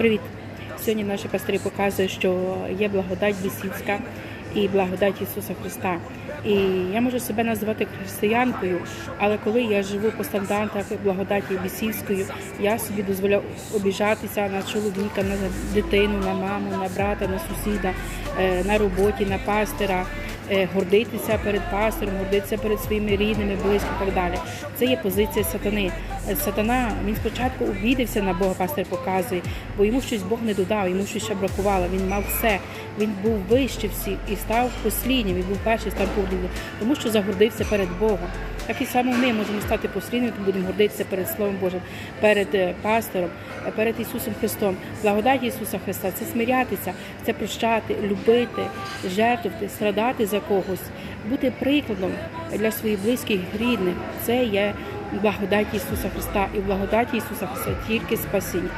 Привіт! Сьогодні наші пастирі показують, що є благодать бісівська і благодать Ісуса Христа. І я можу себе називати християнкою, але коли я живу по стандартах благодаті бісівської, я собі дозволяю обіжатися на чоловіка, на дитину, на маму, на брата, на сусіда, е, на роботі, на пастира. е, Гордитися перед пастором, гордитися перед своїми рідними, близько і так далі. Це є позиція сатани. Сатана він спочатку обідався на Бога, пастор показує, бо йому щось Бог не додав, йому щось ще бракувало. Він мав все. Він був вище всіх і став посліднім. Він був перший, став поглядом, тому що загордився перед Богом. Так і саме ми можемо стати послідними, будемо гордитися перед Словом Божим, перед е, пастором, е, перед Ісусом Христом. Благодать Ісуса Христа це смирятися, це прощати, любити, жертвувати, страдати за когось, бути прикладом для своїх близьких рідних. Це є благодать Ісуса Христа, і в благодаті Ісуса Христа тільки спасіння.